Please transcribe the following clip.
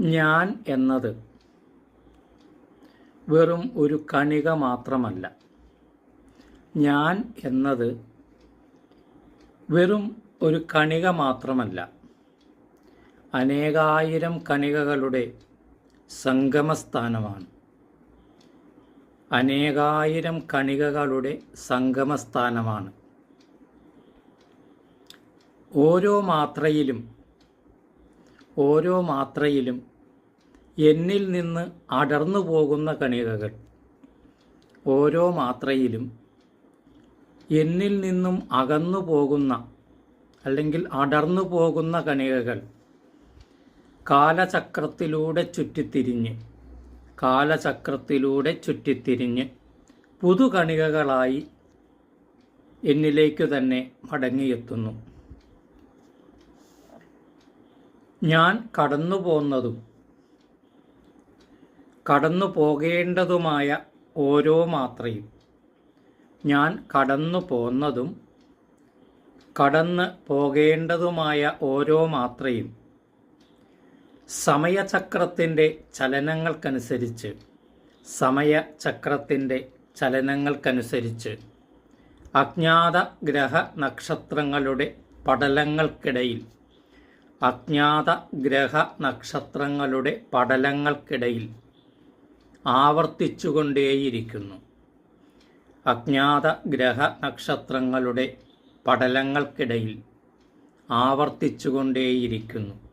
ഞാൻ എന്നത് വെറും ഒരു കണിക മാത്രമല്ല. ഞാൻ എന്നത് വെറും ഒരു കണിക മാത്രമല്ല. അനേകായിരം കണികകളുടെ സംഗമസ്ഥാനമാണ്. അനേകായിരം കണികകളുടെ സംഗമസ്ഥാനമാണ്. ഓരോ മാത്രയിലും ഓരോ മാത്രയിലും എന്നിൽ നിന്ന് അടർന്നു പോകുന്ന കണികകൾ. ഓരോ മാത്രയിലും എന്നിൽ നിന്നും അകന്നു പോകുന്ന അല്ലെങ്കിൽ അടർന്നു പോകുന്ന കണികകൾ കാലചക്രത്തിലൂടെ ചുറ്റിത്തിരിഞ്ഞ് കാലചക്രത്തിലൂടെ ചുറ്റിത്തിരിഞ്ഞ് പുതുകണികകളായി എന്നിലേക്ക് തന്നെ മടങ്ങിയെത്തുന്നു. ഞാൻ കടന്നു പോന്നതും കടന്നു പോകേണ്ടതുമായ ഓരോ മാത്രയും. ഞാൻ കടന്നു പോന്നതും കടന്ന് പോകേണ്ടതുമായ ഓരോ മാത്രയും. സമയചക്രത്തിന്റെ ചലനങ്ങൾക്കനുസരിച്ച് സമയചക്രത്തിന്റെ ചലനങ്ങൾക്കനുസരിച്ച് അജ്ഞാത ഗ്രഹ നക്ഷത്രങ്ങളുടെ പടലങ്ങൾക്കിടയിൽ അജ്ഞാത ഗ്രഹ നക്ഷത്രങ്ങളുടെ പടലങ്ങൾക്കിടയിൽ ആവർത്തിച്ചുകൊണ്ടേയിരിക്കുന്നു. അജ്ഞാത ഗ്രഹ നക്ഷത്രങ്ങളുടെ പടലങ്ങൾക്കിടയിൽ ആവർത്തിച്ചുകൊണ്ടേയിരിക്കുന്നു.